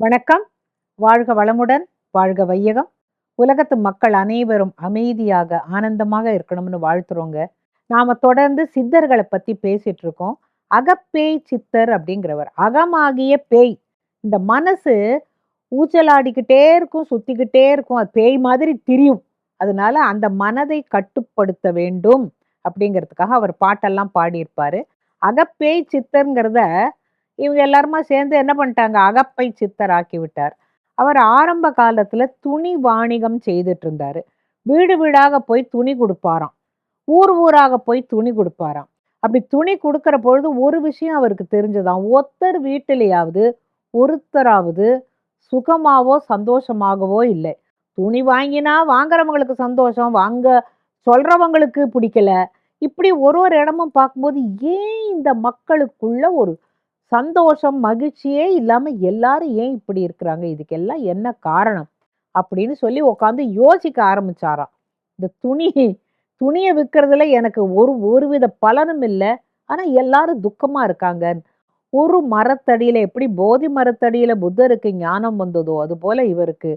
வணக்கம். வாழ்க வளமுடன் வாழ்க வையகம். உலகத்து மக்கள் அனைவரும் அமைதியாக ஆனந்தமாக இருக்கணும்னு வாழ்த்துறோங்க. நாம தொடர்ந்து சித்தர்களை பத்தி பேசிட்டு இருக்கோம் அகப்பேய் சித்தர் அப்படிங்கிறவர் அகமாகிய பேய். இந்த மனசு ஊச்சலாடிக்கிட்டே இருக்கும் சுத்திக்கிட்டே இருக்கும். அது பேய் மாதிரி திரியும். அதனால அந்த மனதை கட்டுப்படுத்த வேண்டும் அப்படிங்கிறதுக்காக அவர் பாட்டெல்லாம் பாடியிருப்பாரு. அகப்பேய் சித்தர்ங்கிறத இவங்க எல்லாருமா சேர்ந்து என்ன பண்ணிட்டாங்க? அகப்பை சித்தராக்கி விட்டார். அவர் ஆரம்ப காலத்துல துணி வாணிகம் செய்துட்டு இருந்தாரு வீடு வீடாக போய் துணி கொடுப்பாராம். ஊர் ஊராக போய் துணி கொடுப்பாராம். அப்படி துணி கொடுக்குற பொழுது ஒரு விஷயம் அவருக்கு தெரிஞ்சதாம் ஒருத்தர் வீட்டிலேயாவது ஒருத்தராவது சுகமாவோ சந்தோஷமாகவோ இல்லை. துணி வாங்கினா வாங்குறவங்களுக்கு சந்தோஷம் வாங்க சொல்றவங்களுக்கு பிடிக்கல. இப்படி ஒரு ஒரு இடமும் பார்க்கும்போது ஏன் இந்த மக்களுக்குள்ள ஒரு சந்தோஷம் மகிழ்ச்சியே இல்லாமல் எல்லாரும் ஏன் இப்படி இருக்கிறாங்க? இதுக்கெல்லாம் என்ன காரணம்? அப்படின்னு சொல்லி உட்காந்து யோசிக்க ஆரம்பிச்சாராம். இந்த துணி துணியை விற்கிறதுல எனக்கு ஒரு ஒருவித பலனும் இல்லை. ஆனால் எல்லாரும் துக்கமாக இருக்காங்க. ஒரு மரத்தடியில் எப்படி போதி மரத்தடியில் புத்தருக்கு ஞானம் வந்ததோ அது போல் இவருக்கு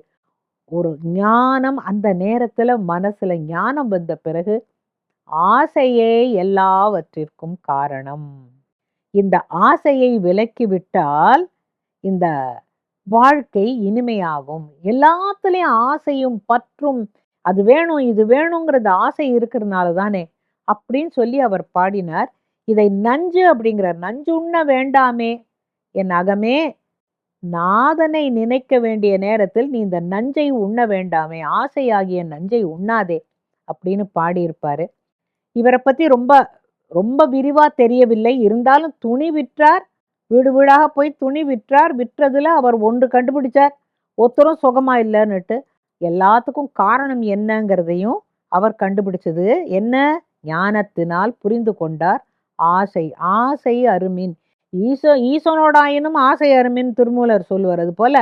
ஒரு ஞானம் அந்த நேரத்தில் மனசில் ஞானம் வந்த பிறகு ஆசையே எல்லாவற்றிற்கும் காரணம். இந்த ஆசையை விலக்கிவிட்டால் இந்த வாழ்க்கை இனிமையாகும். எல்லாத்துலேயும் ஆசையும் பற்றும் அது வேணும் இது வேணுங்கிறது ஆசை இருக்கிறதுனால தானே அப்படின்னு சொல்லி அவர் பாடினார். இதை நஞ்சு அப்படிங்கிறார். நஞ்சு உண்ண வேண்டாமே என் அகமே நாதனை நினைக்க வேண்டிய நேரத்தில் நீ இந்த நஞ்சை உண்ண வேண்டாமே ஆசையாகிய நஞ்சை உண்ணாதே அப்படின்னு பாடியிருப்பாரு. இவரை பத்தி ரொம்ப ரொம்ப விரிவா தெரியவில்லை. இருந்தாலும் துணி விற்றார் வீடு வீடாக போய் துணி விற்றார் விற்றதுல அவர் ஒன்று கண்டுபிடிச்சார். ஒருத்தரும் சுகமா இல்லைன்னுட்டு எல்லாத்துக்கும் காரணம் என்னங்கிறதையும் அவர் கண்டுபிடிச்சது. என்ன? ஞானத்தினால் புரிந்து கொண்டார். ஆசை ஆசை அருமின். ஈசோ ஈசனோடாயினும் ஆசை அருமின் திருமூலர் சொல்லுவார். அது போல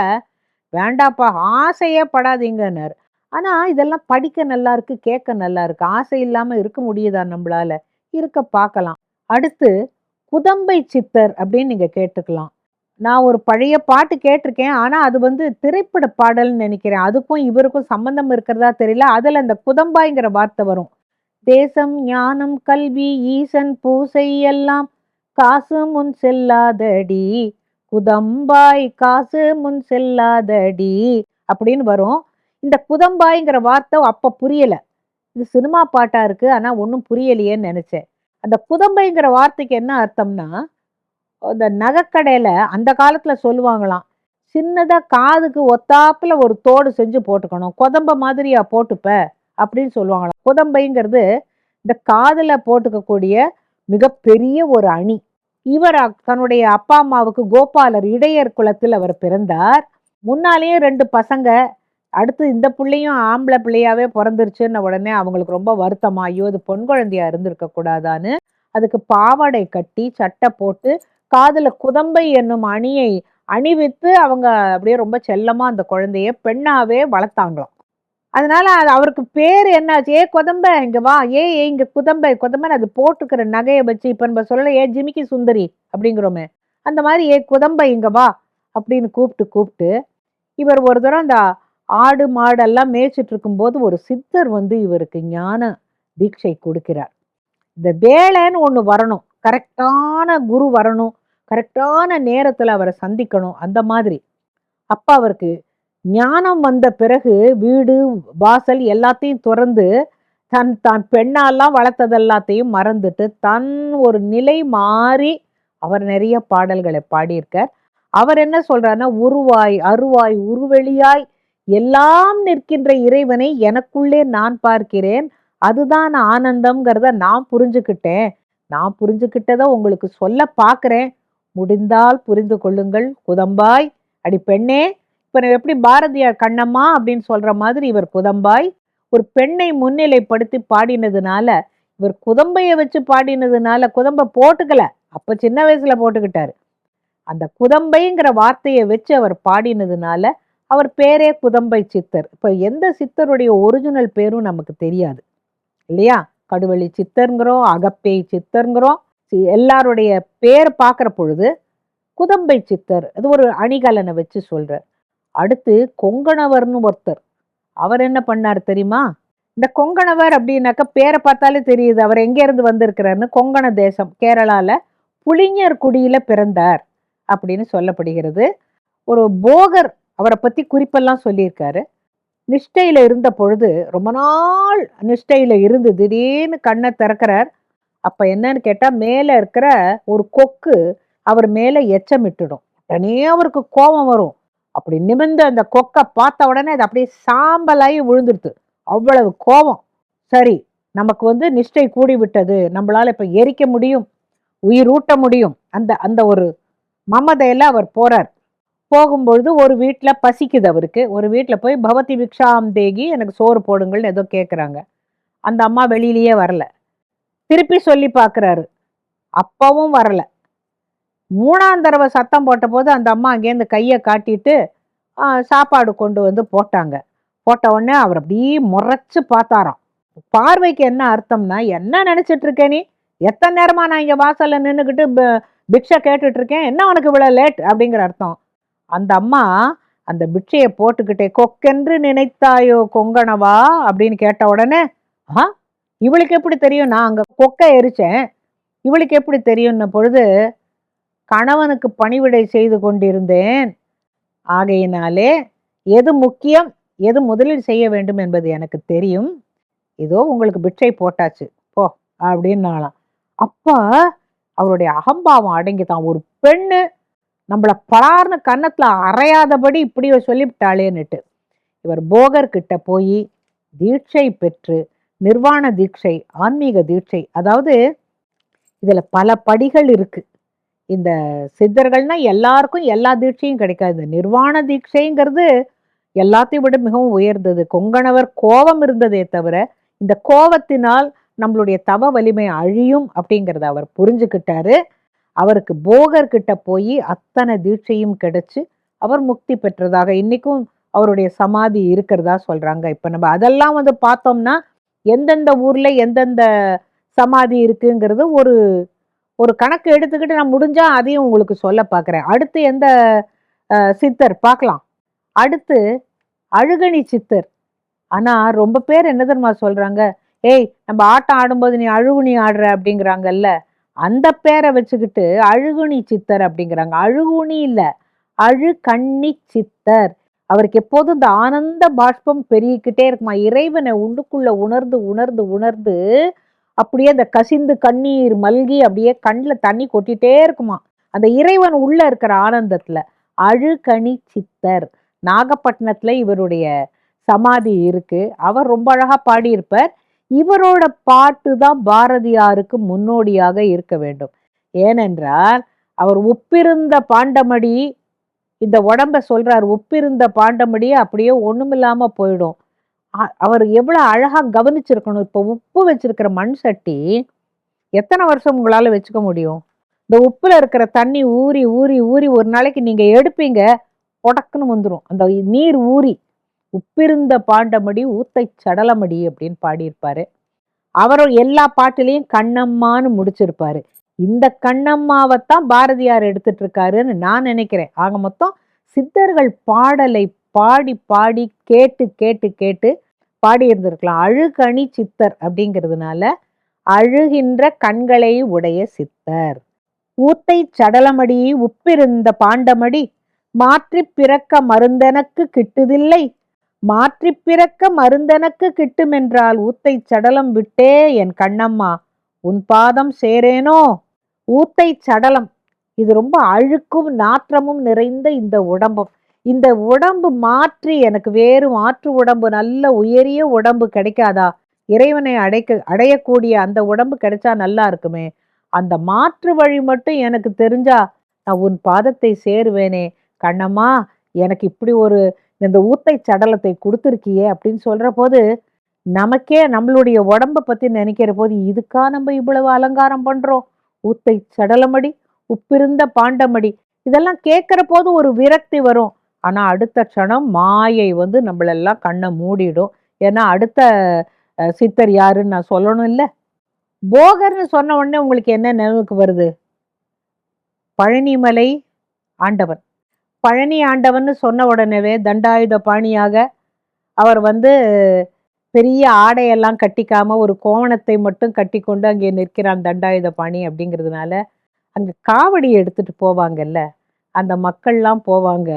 வேண்டாப்பா ஆசையே படாதீங்கன்னார். ஆனால் இதெல்லாம் படிக்க நல்லா இருக்கு கேட்க நல்லா இருக்கு. ஆசை இல்லாமல் இருக்க முடியுதா நம்மளால? இருக்க பார்க்கலாம். அடுத்து குதம்பை சித்தர் அப்படின்னு நீங்கள் கேட்டுக்கலாம். நான் ஒரு பழைய பாட்டு கேட்டிருக்கேன். ஆனால் அது வந்து திரைப்பட பாடல்னு நினைக்கிறேன். அதுக்கும் இவருக்கும் சம்பந்தம் இருக்கிறதா தெரியல. அதில் இந்த குதம்பாய்ங்கிற வார்த்தை வரும். தேசம் ஞானம் கல்வி ஈசன் பூசை எல்லாம் காசு முன் செல்லாதடி. குதம்பாய் காசு முன் செல்லாதடி அப்படின்னு வரும். இந்த குதம்பாய்ங்கிற வார்த்தை அப்போ புரியல. இது சினிமா பாட்டாக இருக்குது ஆனால் ஒன்றும் புரியலையேன்னு நினச்சேன். அந்த புதம்பைங்கிற வார்த்தைக்கு என்ன அர்த்தம்னா அந்த நகைக்கடையில் அந்த காலத்தில் சொல்லுவாங்களாம் சின்னதாக காதுக்கு ஒத்தாப்பில் ஒரு தோடு செஞ்சு போட்டுக்கணும் குதம்ப மாதிரியா போட்டுப்ப அப்படின்னு சொல்லுவாங்களாம். புதம்பைங்கிறது இந்த காதில் போட்டுக்கக்கூடிய மிகப்பெரிய ஒரு அணி. இவர் தன்னுடைய அப்பா அம்மாவுக்கு கோபாலர் இடையர் குலத்தில் அவர் பிறந்தார். முன்னாலேயே ரெண்டு பசங்க அடுத்து இந்த பிள்ளையும் ஆம்பளை பிள்ளையாவே பிறந்துருச்சுன்ன உடனே அவங்களுக்கு ரொம்ப வருத்தமா ஐயோ இது பொன் குழந்தையா இருந்திருக்க கூடாதான்னு அதுக்கு பாவாடை கட்டி சட்டை போட்டு காதுல குதம்பை என்னும் அணியை அணிவித்து அவங்க அப்படியே ரொம்ப செல்லமா அந்த குழந்தைய பெண்ணாவே வளர்த்தாங்களாம். அதனால அது அவருக்கு பேர் என்னாச்சு? ஏ குதம்ப இங்க வா. ஏ ஏ இங்க குதம்பை. குதம்பன்னு அது போட்டுக்கிற நகையை வச்சு இப்ப நம்ம சொல்லல ஏ ஜிமிக்கி சுந்தரி அப்படிங்கிறோமே. அந்த மாதிரி ஏ குதம்பை இங்க வா அப்படின்னு கூப்பிட்டு கூப்பிட்டு இவர் ஒரு தடவை அந்த ஆடு மாடெல்லாம் மேய்ச்சிட்டு இருக்கும்போது ஒரு சித்தர் வந்து இவருக்கு ஞான தீட்சை கொடுக்கிறார். இந்த வேலைன்னு ஒன்று வரணும். கரெக்டான குரு வரணும். கரெக்டான நேரத்தில் அவரை சந்திக்கணும். அந்த மாதிரி. அப்போ அவருக்கு ஞானம் வந்த பிறகு வீடு வாசல் எல்லாத்தையும் திறந்து தன் தான் பெண்ணாலாம் வளர்த்தது எல்லாத்தையும் மறந்துட்டு தன் ஒரு நிலை மாறி அவர் நிறைய பாடல்களை பாடியிருக்கார். அவர் என்ன சொல்றாருன்னா உருவாய் அருவாய் உருவெளியாய் எல்லாம் நிற்கின்ற இறைவனை எனக்குள்ளே நான் பார்க்கிறேன். அதுதான் ஆனந்தம்ங்கிறத நான் புரிஞ்சுக்கிட்டேன். நான் புரிஞ்சுக்கிட்டதை உங்களுக்கு சொல்ல பார்க்குறேன். முடிந்தால் புரிந்து கொள்ளுங்கள். குதம்பாய். அடி பெண்ணே இப்ப நான் எப்படி பாரதியார் கண்ணம்மா அப்படின்னு சொல்ற மாதிரி இவர் குதம்பாய். ஒரு பெண்ணை முன்னிலைப்படுத்தி பாடினதுனால இவர் குதம்பையை வச்சு பாடினதுனால குதம்ப போட்டுக்கல. அப்ப சின்ன வயசுல போட்டுக்கிட்டாரு. அந்த குதம்பைங்கிற வார்த்தையை வச்சு அவர் பாடினதுனால அவர் பேரே குதம்பை சித்தர். இப்ப எந்த சித்தருடைய ஒரிஜினல் பேரும் நமக்கு தெரியாது. இல்லையா? கடுவெளி சித்தருங்கிறோம் அகப்பேய் சித்தருங்கிறோம் எல்லாருடைய பேர் பார்க்குற பொழுது குதம்பை சித்தர் அது ஒரு அணிகலனை வச்சு சொல்கிறார் அடுத்து கொங்கணவர்னு ஒருத்தர். அவர் என்ன பண்ணார் தெரியுமா? இந்த கொங்கணவர் அப்படின்னாக்க பேரை பார்த்தாலே தெரியுது அவர் எங்க இருந்து வந்திருக்கிறாருன்னு. கொங்கண தேசம் கேரளால புளிஞர் குடியில பிறந்தார் அப்படின்னு சொல்லப்படுகிறது. ஒரு போகர் அவரை பற்றி குறிப்பெல்லாம் சொல்லியிருக்காரு. நிஷ்டையில் இருந்த பொழுது ரொம்ப நாள் நிஷ்டையில் இருந்து திடீர்னு கண்ணை திறக்கிறார். அப்போ என்னன்னு கேட்டால் மேலே இருக்கிற ஒரு கொக்கு அவர் மேலே எச்சமிட்டுடும். உடனே அவருக்கு கோபம் வரும். அப்படி நிமிந்து அந்த கொக்கை பார்த்த உடனே அது அப்படியே சாம்பலாகி விழுந்துடுது அவ்வளவு கோபம். சரி நமக்கு வந்து நிஷ்டை கூடி விட்டது நம்மளால் இப்போ எரிக்க முடியும். உயிர் ஊட்ட முடியும். அந்த அந்த ஒரு மமதையில் அவர் போகிறார் போகும்பொழுது ஒரு வீட்டில் பசிக்குது அவருக்கு. ஒரு வீட்டில் போய் பவதி விக்ஷாம் தேகி எனக்கு சோறு போடுங்கள்னு ஏதோ கேட்குறாங்க அந்த அம்மா வெளியிலேயே வரல. திருப்பி சொல்லி பார்க்குறாரு அப்பவும் வரல. மூணாம் தடவை சத்தம் போட்ட போது அந்த அம்மா அங்கேருந்து கையை காட்டிட்டு சாப்பாடு கொண்டு வந்து போட்டாங்க. போட்ட உடனே அவர் அப்படியே முறைச்சு பார்த்தாராம். பார்வைக்கு என்ன அர்த்தம்னா என்ன நினச்சிட்டு இருக்க நீ? எத்தனை நேரமா நான் இங்கே வாசலில் நின்றுக்கிட்டு பிக்ஷை கேட்டுட்டு இருக்கேன். என்ன உனக்கு இவ்வளோ லேட்? அப்படிங்கிற அர்த்தம். அந்த அம்மா அந்த பிட்சையை போட்டுக்கிட்டே கொக்கென்று நினைத்தாயோ கொங்கணவா? அப்படின்னு கேட்ட உடனே ஆ இவளுக்கு எப்படி தெரியும்? நான் அங்கே கொக்கை எரிச்சேன். இவளுக்கு எப்படி தெரியும்ன பொழுது கணவனுக்கு பணிவிடை செய்து கொண்டிருந்தேன். ஆகையினாலே எது முக்கியம் எது முதலில் செய்ய வேண்டும் என்பது எனக்கு தெரியும். இதோ உங்களுக்கு பிட்சை போட்டாச்சு. போ அப்படின்னாலாம் அப்பா அவருடைய அகம்பாவம் அடங்கி தான் ஒரு பெண்ணு நம்மள பலார்னு கன்னத்தில் அறையாதபடி இப்படி சொல்லிவிட்டாளேன்னுட்டு. இவர் போகர்கிட்ட போய் தீட்சை பெற்று நிர்வாண தீட்சை ஆன்மீக தீட்சை அதாவது இதில் பல படிகள் இருக்குது இந்த சித்தர்கள்னா எல்லாருக்கும் எல்லா தீட்சையும் கிடைக்காது. இந்த நிர்வாண தீட்சைங்கிறது எல்லாத்தையும் விட மிகவும் உயர்ந்தது. கொங்கணவர் கோபம் இருந்ததே தவிர இந்த கோபத்தினால் நம்மளுடைய தவ வலிமை அழியும் அப்படிங்கிறத அவர் புரிஞ்சுக்கிட்டாரு. அவருக்கு போகர்கிட்ட போய் அத்தனை தீட்சையும் கிடைச்சு அவர் முக்தி பெற்றதாக இன்னைக்கும் அவருடைய சமாதி இருக்கிறதா சொல்றாங்க. இப்போ நம்ம அதெல்லாம் வந்து பார்த்தோம்னா எந்தெந்த ஊர்ல எந்தெந்த சமாதி இருக்குங்கிறது ஒரு ஒரு கணக்கு எடுத்துக்கிட்டு நான் முடிஞ்சா அதையும் உங்களுக்கு சொல்ல பார்க்குறேன். அடுத்து எந்த சித்தர் பார்க்கலாம். அடுத்து அழுகணி சித்தர். ஆனால் ரொம்ப பேர் என்ன தெரியுமா சொல்கிறாங்க ஏய் நம்ம ஆட்டம் ஆடும்போது நீ அழுகுணி ஆடுற அப்படிங்கிறாங்கல்ல. அந்த பேரை வச்சுக்கிட்டு அழுகுனி சித்தர் அப்படிங்கிறாங்க. அழுகுணி இல்லை அழு கண்ணி சித்தர். அவருக்கு எப்போதும் இந்த ஆனந்த பாஷ்பம் பெருகிக்கிட்டே இருக்குமா? இறைவனை உள்ளுக்குள்ள உணர்ந்து உணர்ந்து உணர்ந்து அப்படியே அந்த கசிந்து கண்ணீர் மல்கி அப்படியே கண்ணில் தண்ணி கொட்டிட்டே இருக்குமா? அந்த இறைவன் உள்ள இருக்கிற ஆனந்தத்துல. அழுகணி சித்தர். நாகப்பட்டினத்துல இவருடைய சமாதி இருக்கு. அவர் ரொம்ப அழகா பாடியிருப்பார். இவரோட பாட்டு தான் பாரதியாருக்கு முன்னோடியாக இருக்க வேண்டும். ஏனென்றால் அவர் ஒப்பிருந்த பாண்டமடி இந்த உடம்ப சொல்றார் ஒப்பிருந்த பாண்டமடி அப்படியே ஒண்ணுமில்லாம போயிடும். அவர் எவ்வளோ அழகாக கவனிச்சிருக்கணும். இப்போ உப்பு வச்சிருக்கிற மண் சட்டி எத்தனை வருஷம் உங்களால் வச்சுக்க முடியும்? இந்த உப்பில் இருக்கிற தண்ணி ஊறி ஊறி ஊறி ஒரு நாளைக்கு நீங்கள் எடுப்பீங்க உடக்குன்னு வந்துடும் அந்த நீர் ஊறி. உப்பிருந்த பாண்டமடி ஊத்தை சடலமடி அப்படின்னு பாடியிருப்பாரு. அவரும் எல்லா பாட்டிலையும் கண்ணம்மான்னு முடிச்சிருப்பாரு. இந்த கண்ணம்மாவைத்தான் பாரதியார் எடுத்துட்டு இருக்காருன்னு நான் நினைக்கிறேன். ஆக மொத்தம் சித்தர்கள் பாடலை பாடி பாடி கேட்டு கேட்டு கேட்டு பாடி இருந்திருக்கலாம் அழுகணி சித்தர் அப்படிங்கிறதுனால அழுகின்ற கண்களை உடைய சித்தர். ஊத்தை சடலமடி உப்பிருந்த பாண்டமடி மாற்றி பிறக்க மருந்தெனக்கு கிட்டுதில்லை. மாற்றி பிறக்க மருந்தெனக்கு கிட்டுமென்றால் ஊத்தை சடலம் விட்டே என் கண்ணம்மா. உன் பாதம் சேரேனோ? ஊத்தை சடலம். இது ரொம்ப அழுக்கும் நாற்றமும் நிறைந்த இந்த உடம்பும் இந்த உடம்பு மாற்றி எனக்கு வேறு மாற்று உடம்பு நல்ல உயரிய உடம்பு கிடைக்காதா? இறைவனை அடைக்க அடையக்கூடிய அந்த உடம்பு கிடைச்சா நல்லா இருக்குமே. அந்த மாற்று வழி மட்டும் எனக்கு தெரிஞ்சா நான் உன் பாதத்தை சேருவேனே. கண்ணம்மா எனக்கு இப்படி ஒரு இந்த ஊத்தை சடலத்தை கொடுத்துருக்கியே அப்படின்னு சொல்கிற போது நமக்கே நம்மளுடைய உடம்ப பற்றி நினைக்கிற போது இதுக்கா நம்ம இவ்வளவு அலங்காரம் பண்ணுறோம் ஊத்தை சடலமடி உப்பிருந்த பாண்டமடி இதெல்லாம் கேட்குற போது ஒரு விரக்தி வரும். ஆனால் அடுத்த க்ஷணம் மாயை வந்து நம்மளெல்லாம் கண்ணை மூடிடும். ஏன்னா அடுத்த சித்தர் யாருன்னு நான் சொல்லணும் இல்லை? போகர்னு சொன்ன உடனே உங்களுக்கு என்ன நினைவுக்கு வருது? பழனிமலை ஆண்டவன். பழனி ஆண்டவன்னு சொன்ன உடனேவே தண்டாயுத பாணியாக அவர் வந்து பெரிய ஆடையெல்லாம் கட்டிக்காம ஒரு கோவணத்தை மட்டும் கட்டி கொண்டு அங்கே நிற்கிறான் தண்டாயுத பாணி அப்படிங்கிறதுனால அங்கே காவடி எடுத்துட்டு போவாங்கல்ல. அந்த மக்கள்லாம் போவாங்க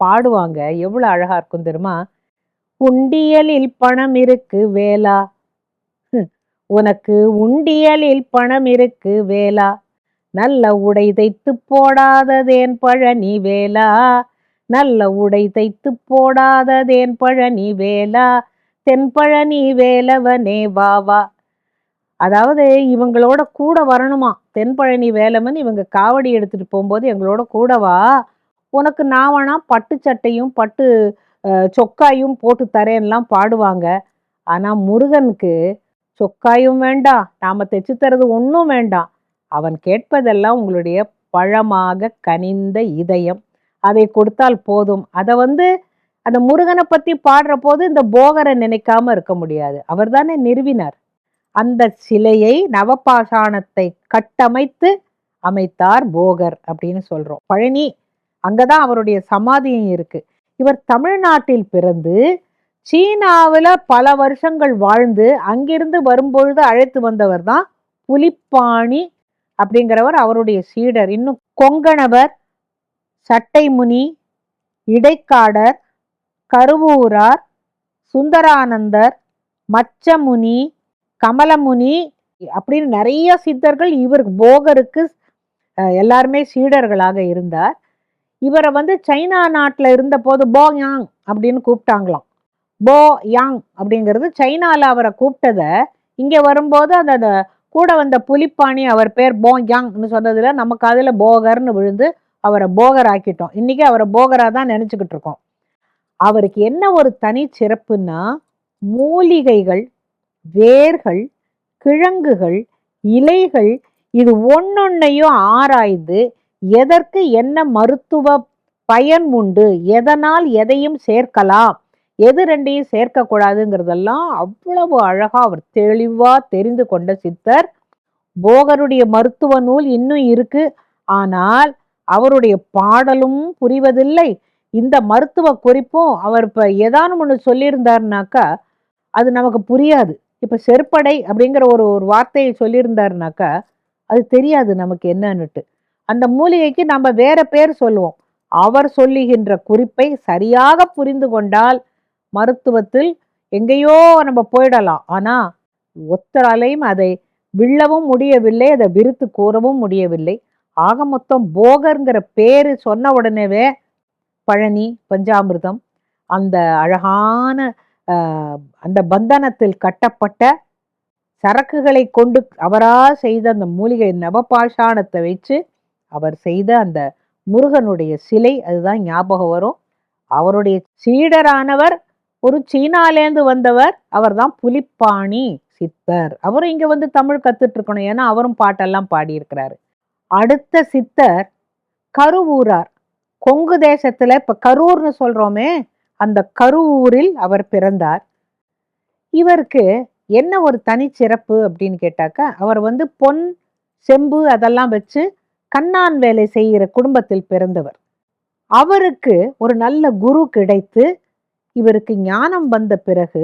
பாடுவாங்க. எவ்வளோ அழகா இருக்கும் தெரியுமா? உண்டியலில் பணம் இருக்கு வேலா. உனக்கு உண்டியலில் பணம் இருக்கு வேலா. நல்ல உடை தைத்து போடாததேன் பழனி வேலா. நல்ல உடை தைத்து போடாததேன் பழனி வேலா. தென்பழனி வேலவனே வா வா. அதாவது இவங்களோட கூட வரணுமா? தென்பழனி வேலவன் இவங்க காவடி எடுத்துட்டு போகும்போது எங்களோட கூட வா. உனக்கு நான் வேணா பட்டு சட்டையும் பட்டு சொக்காயும் போட்டு தரேன்லாம் பாடுவாங்க. ஆனா முருகனுக்கு சொக்காயும் வேண்டாம். நாம தைச்சு தரது ஒன்றும் வேண்டாம். அவன் கேட்பதெல்லாம் உங்களுடைய பழமாக கனிந்த இதயம். அதை கொடுத்தால் போதும். அதை வந்து அந்த முருகனை பற்றி பாடுற போது இந்த போகரை நினைக்காம இருக்க முடியாது. அவர் தானே நிறுவினார். அந்த சிலையை நவபாஷாணத்தை கட்டமைத்து அமைத்தார் போகர் அப்படின்னு சொல்கிறோம் பழனி அங்கே தான் அவருடைய சமாதியும் இருக்குது இவர் தமிழ்நாட்டில் பிறந்து சீனாவில் பல வருஷங்கள் வாழ்ந்து அங்கிருந்து வரும்பொழுது அழைத்து வந்தவர் தான் புலிப்பாணி அப்படிங்கிறவர் அவருடைய சீடர். இன்னும் கொங்கணவர் சட்டைமுனி இடைக்காடர் கருவூரார் சுந்தரானந்தர் மச்சமுனி கமலமுனி அப்படின்னு நிறைய சித்தர்கள் இவர் போகருக்கு எல்லாருமே சீடர்களாக இருந்தார். இவரை வந்து சைனா நாட்டில் இருந்த போது போ யாங் அப்படின்னு கூப்பிட்டாங்களாம். போ யாங் அப்படிங்கிறது சைனாவில் அவரை கூப்பிட்டத இங்கே வரும்போது அந்த கூட வந்த புலிப்பாணி அவர் பேர் போ யாங்னு சொன்னதுல நமக்கு அதில் போகர்னு விழுந்து அவரை போகர் ஆக்கிட்டோம் இன்றைக்கி அவரை போகராக தான் நினச்சிக்கிட்டு இருக்கோம். அவருக்கு என்ன ஒரு தனி சிறப்புன்னா மூலிகைகள் வேர்கள் கிழங்குகள் இலைகள் இது ஒன்னொன்னையும் ஆராய்ந்து எதற்கு என்ன மருத்துவ பயன் உண்டு எதனால் எதையும் சேர்க்கலாம் எது ரெண்டையும் சேர்க்கக்கூடாதுங்கிறதெல்லாம் அவ்வளவு அழகாக அவர் தெளிவாக தெரிந்து கொண்ட சித்தர். போகருடைய மருத்துவ நூல் இன்னும் இருக்கு. ஆனால் அவருடைய பாடலும் புரிவதில்லை. இந்த மருத்துவ குறிப்பும் அவர் இப்போ ஏதானும் ஒன்று சொல்லியிருந்தாருனாக்கா அது நமக்கு புரியாது. இப்போ செருப்படை அப்படிங்கிற ஒரு ஒரு வார்த்தையை சொல்லியிருந்தாருனாக்கா அது தெரியாது நமக்கு என்னன்னுட்டு. அந்த மூலிகைக்கு நம்ம வேற பேர் சொல்லுவோம். அவர் சொல்லுகின்ற குறிப்பை சரியாக புரிந்து கொண்டால் மருத்துவத்தில் எங்கேயோ நம்ம போயிடலாம். ஆனால் ஒத்தராலையும் அதை வில்லவும் முடியவில்லை அதை விருத்து கூறவும் முடியவில்லை. ஆக மொத்தம் போகர்ங்கிற பேர் சொன்ன உடனேவே பழனி பஞ்சாமிர்தம் அந்த அழகான அந்த பந்தனத்தில் கட்டப்பட்ட சரக்குகளை கொண்டு அவரா செய்த அந்த மூலிகை நவபாஷாணத்தை வச்சு அவர் செய்த அந்த முருகனுடைய சிலை அதுதான் ஞாபகம் வரும். அவருடைய சீடரானவர் ஒரு சீனாலேந்து வந்தவர் அவர் தான் புலிப்பாணி சித்தர். அவரும் இங்க வந்து தமிழ் கத்துட்டு இருக்கணும் ஏன்னா அவரும் பாட்டெல்லாம் பாடியிருக்கிறாரு. அடுத்த சித்தர் கருவூரார். கொங்கு தேசத்துல இப்ப கரூர்னு சொல்றோமே அந்த கருவூரில் அவர் பிறந்தார். இவருக்கு என்ன ஒரு தனிச்சிறப்பு அப்படின்னு கேட்டாக்கா அவர் வந்து பொன் செம்பு அதெல்லாம் வச்சு கண்ணான் வேலை செய்கிற குடும்பத்தில் பிறந்தவர். அவருக்கு ஒரு நல்ல குரு கிடைத்து இவருக்கு ஞானம் வந்த பிறகு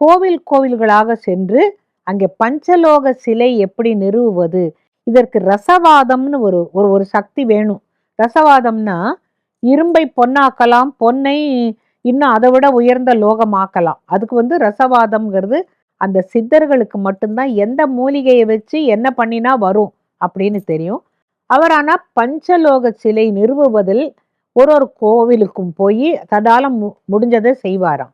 கோவில் கோவில்களாக சென்று அங்கே பஞ்சலோக சிலை எப்படி நிறுவுவது? இதற்கு ரசவாதம்னு ஒரு ஒரு ஒரு சக்தி வேணும். ரசவாதம்னா இரும்பை பொன்னாக்கலாம் பொன்னை இன்னும் அதை விட உயர்ந்த லோகமாக்கலாம். அதுக்கு வந்து ரசவாதம்ங்கிறது அந்த சித்தர்களுக்கு மட்டும்தான் எந்த மூலிகையை வச்சு என்ன பண்ணினா வரும் அப்படின்னு தெரியும். அவர் ஆனா பஞ்சலோக சிலை நிறுவுவதில் ஒரு ஒரு கோவிலுக்கும் போய் தன்னால் மு- முடிஞ்சதை செய்வாராம்.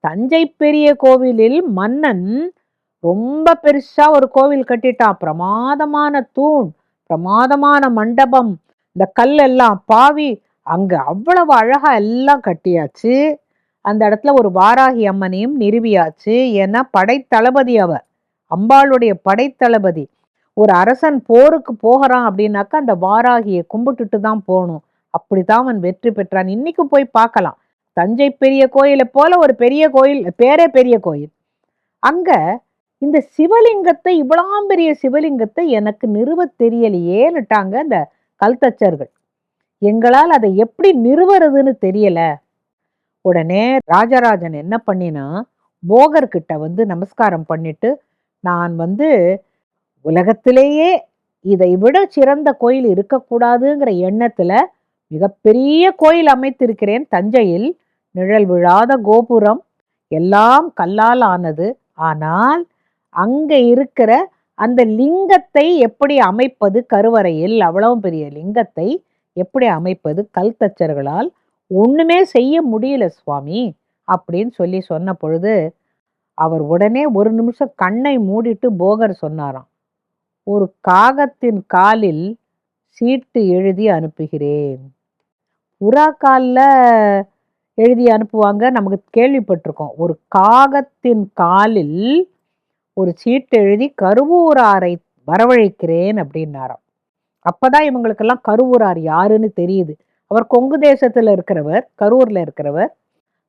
தஞ்சை பெரிய கோவிலில் மன்னன் ரொம்ப பெருசா ஒரு கோவில் கட்டிட்டான். பிரமாதமான தூண் பிரமாதமான மண்டபம் இந்த கல் எல்லாம் பாவி அங்க அவ்வளவு அழகா எல்லாம் கட்டியாச்சு. அந்த இடத்துல ஒரு வாராகி அம்மனையும் நிறுவியாச்சு. ஏன்னா படைத்தளபதி அவ அம்பாளுடைய படைத்தளபதி. ஒரு அரசன் போருக்கு போகிறான் அப்படின்னாக்கா அந்த வாராகியை கும்பிட்டுட்டு தான் போகணும். அப்படித்தான் அவன் வெற்றி பெற்றான். இன்னைக்கு போய் பார்க்கலாம். தஞ்சை பெரிய கோயிலை போல ஒரு பெரிய கோயில் பேரே பெரிய கோயில். அங்க இந்த சிவலிங்கத்தை இவ்வளாம் பெரிய சிவலிங்கத்தை எனக்கு நிறுவ தெரியலையேன்னுட்டாங்க அந்த கல்தச்சர்கள். எங்களால் அதை எப்படி நிறுவறதுன்னு தெரியல. உடனே ராஜராஜன் என்ன பண்ணினா போகர்கிட்ட வந்து நமஸ்காரம் பண்ணிட்டு நான் வந்து உலகத்திலேயே இதை விட சிறந்த கோயில் இருக்கக்கூடாதுங்கிற எண்ணத்துல மிகப்பெரிய கோயில் அமைத்திருக்கிறேன் தஞ்சையில். நிழல் விழாத கோபுரம் எல்லாம் கல்லால் ஆனது. ஆனால் அங்கே இருக்கிற அந்த லிங்கத்தை எப்படி அமைப்பது? கருவறையில் அவ்வளவு பெரிய லிங்கத்தை எப்படி அமைப்பது? கல் தச்சர்களால் ஒன்றுமே செய்ய முடியல சுவாமி அப்படின்னு சொல்லி சொன்ன பொழுது அவர் உடனே ஒரு நிமிஷம் கண்ணை மூடிட்டு போகர் சொன்னாராம். ஒரு காகத்தின் காலில் சீட்டு எழுதி அனுப்புகிறேன். புறா காலில் எழுதி அனுப்புவாங்க. நமக்கு கேள்விப்பட்டிருக்கோம். ஒரு காகத்தின் காலில் ஒரு சீட்டு எழுதி கருவூராரை வரவழைக்கிறேன் அப்படின்னாராம். அப்போதான் இவங்களுக்கெல்லாம் கருவூரார் யாருன்னு தெரியுது. அவர் கொங்கு தேசத்தில் இருக்கிறவர் கரூரில் இருக்கிறவர்.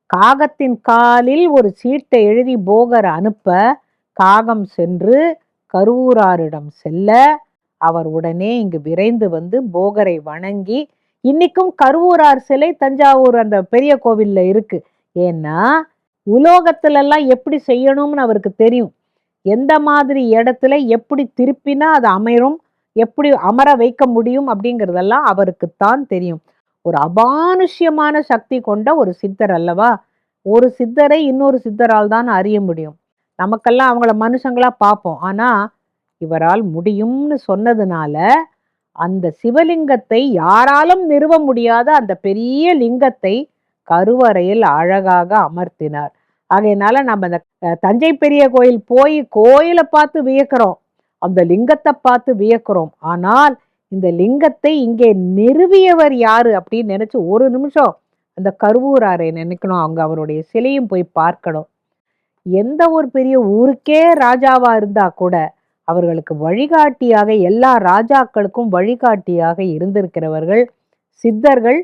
காகத்தின் காலில் ஒரு சீட்டை எழுதி போகர் அனுப்ப காகம் சென்று கருவூராரிடம் செல்ல அவர் உடனே இங்கு விரைந்து வந்து போகரை வணங்கி இன்னைக்கும் கருவூரார் சிலை தஞ்சாவூர் அந்த பெரிய கோவில்ல இருக்கு. ஏன்னா உலோகத்துல எல்லாம் எப்படி செய்யணும்னு அவருக்கு தெரியும். எந்த மாதிரி இடத்துல எப்படி திருப்பினா அது அமைரும் எப்படி அமர வைக்க முடியும் அப்படிங்கிறதெல்லாம் அவருக்கு தான் தெரியும். ஒரு அபானுஷ்யமான சக்தி கொண்ட ஒரு சித்தர் அல்லவா? ஒரு சித்தரை இன்னொரு சித்தரால் தான் அறிய முடியும். நமக்கெல்லாம் அவங்கள மனுஷங்களா பார்ப்போம். ஆனால் இவரால் முடியும்னு சொன்னதுனால அந்த சிவலிங்கத்தை யாராலும் நிறுவ முடியாத அந்த பெரிய லிங்கத்தை கருவறையில் அழகாக அமர்த்தினார். ஆகையினால நம்ம இந்த தஞ்சை பெரிய கோயில் போய் கோயிலை பார்த்து வியக்கிறோம். அந்த லிங்கத்தை பார்த்து வியக்கிறோம். ஆனால் இந்த லிங்கத்தை இங்கே நிறுவியவர் யாரு அப்படின்னு நினைச்சு ஒரு நிமிஷம் அந்த கருவூராரை நினைக்கணும். அவங்க அவருடைய சிலையும் போய் பார்க்கணும். எந்த ஒரு பெரிய ஊருக்கே ராஜாவா இருந்தா கூட அவர்களுக்கு வழிகாட்டியாக எல்லா ராஜாக்களுக்கும் வழிகாட்டியாக இருந்திருக்கிறவர்கள் சித்தர்கள்.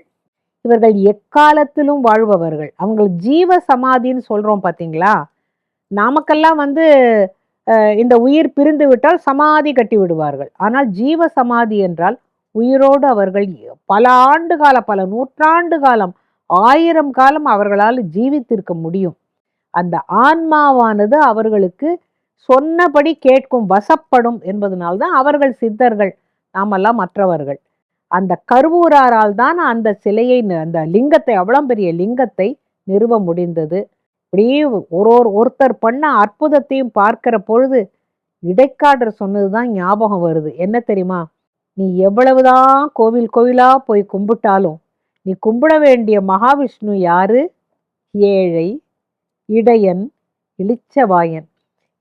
இவர்கள் எக்காலத்திலும் வாழ்பவர்கள். அவங்க ஜீவ சமாதின்னு சொல்கிறோம் பார்த்தீங்களா நாமக்கெல்லாம் வந்து இந்த உயிர் பிரிந்து விட்டால் சமாதி கட்டி விடுவார்கள். ஆனால் ஜீவ சமாதி என்றால் உயிரோடு அவர்கள் பல ஆண்டு கால பல நூற்றாண்டு காலம் ஆயிரம் காலம் அவர்களால் ஜீவித்திருக்க முடியும். அந்த ஆன்மாவானது அவர்களுக்கு சொன்னபடி கேட்கும் வசப்படும் என்பதனால்தான் அவர்கள் சித்தர்கள் நாமெல்லாம் மற்றவர்கள். அந்த கருவூராரால் தான் அந்த சிலையை அந்த லிங்கத்தை அவ்வளோ பெரிய லிங்கத்தை நிறுவ முடிந்தது. இப்படியே ஒரு ஒரு ஒருத்தர் பண்ண அற்புதத்தையும் பார்க்கிற பொழுது இடைக்காடர் சொன்னதுதான் ஞாபகம் வருது. என்ன தெரியுமா? நீ எவ்வளவுதான் கோவில் கோவிலாக போய் கும்பிட்டாலும் நீ கும்பிட வேண்டிய மகாவிஷ்ணு யாரு? ஏழை இடையன் இளிச்சவாயன்.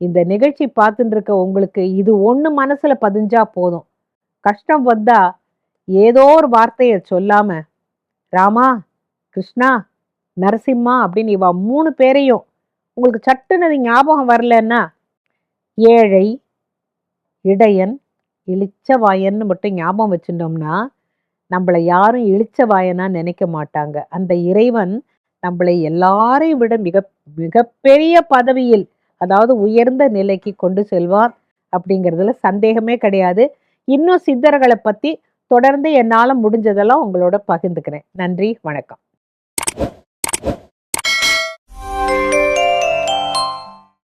இந்த நிகழ்ச்சி பார்த்துட்டு இருக்க உங்களுக்கு இது ஒன்று மனசில் பதிஞ்சா போதும். கஷ்டம் வந்தா ஏதோ ஒரு வார்த்தையை சொல்லாம ராமா கிருஷ்ணா நரசிம்மா அப்படின்னு இவா மூணு பேரையும் உங்களுக்கு சட்டுன்னு அது ஞாபகம் வரலன்னா ஏழை இடையன் இளிச்சவாயன்னு மட்டும் ஞாபகம் வச்சுட்டோம்னா நம்மளை யாரும் இளிச்சவாயனா நினைக்க மாட்டாங்க. அந்த இறைவன் நம்மளை எல்லாரையும் விட மிக மிகப்பெரிய பதவியில் அதாவது உயர்ந்த நிலைக்கு கொண்டு செல்வார் அப்படிங்கிறதுல சந்தேகமே கிடையாது. இன்னும் சித்தர்களை பத்தி தொடர்ந்து என்னால் முடிஞ்சதெல்லாம் உங்களோட பகிர்ந்துக்கிறேன். நன்றி வணக்கம்.